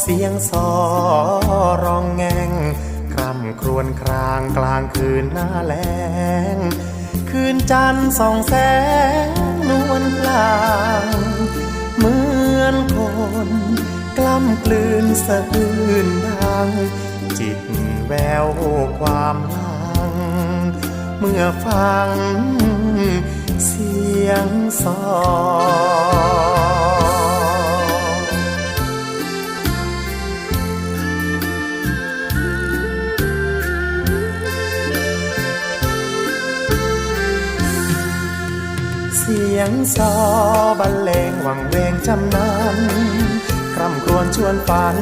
เสียงซอร้องแงงคร่ำครวญครางกลางคืนหน้าแลง คืนจันทร์ส่องแสงนวลพลางเหมือนคนกล้ำกลืนสะอื้นดัง จิตแววความลัง เมื่อฟังเสียงซอ สียงซอบรรเลงหวังเวงจำนั้นคร่ำครวญชวนฝัน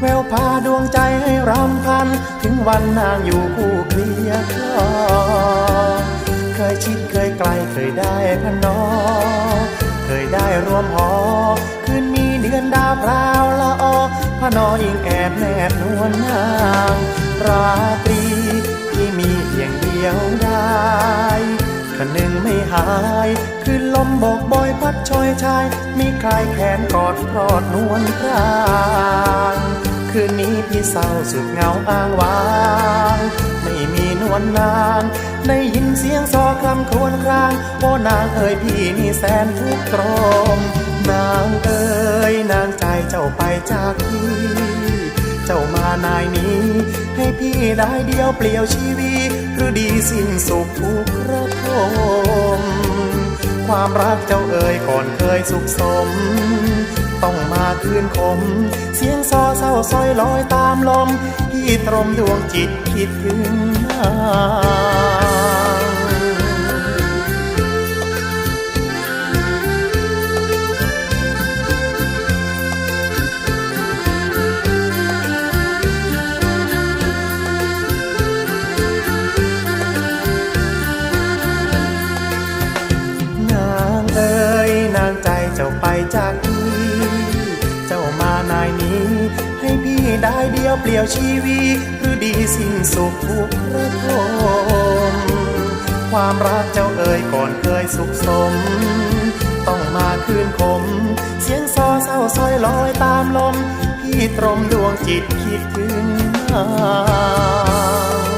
แววพาดวงใจให้รำพัน ถึงวันนางอยู่คู่เคลียคลอเคยชิดเคยไกลเคยได้พนอ เคยได้รวมหอ คืนมีเดือนดาวพราวละออพนอยิ่งแอบแนบนวลนา คนหนึ่งไม่หาย คืนลมโบกบอยพัดชอยชาย มีใครแขนกอดพรอดนวลพรางคืนนี้พี่เศร้าสุดเหงาอ้างว้าง ไม่มีนวลนาง ได้ยินเสียงซอคำครวญครางโอ้นางเอ๋ยพี่นี่แสนทุกข์ตรม นางเอ๋ยนางใจเจ้าไปจากพี่ เจ้ามานายนี้ ให้พี่ได้เดียวเปลี่ยวชีวีหรือดีสิ้นสุขทุกระทมความรักเจ้าเอ่ยก่อนเคยสุขสม ต้องมาคืนคม เสียงซอเศร้าซอยลอยตามลม ที่ตรมดวงจิตคิดถึงนา ได้เดียวเปลี่ยวชีวิตหรือดีสิ้นสุขทุกข์ระทมความรักเจ้าเอ่ยก่อนเคยสุขสม ต้องมาคืนคม เสียงซอเศร้าซอยลอยตามลม พี่ตรมดวงจิตคิดถึงนาง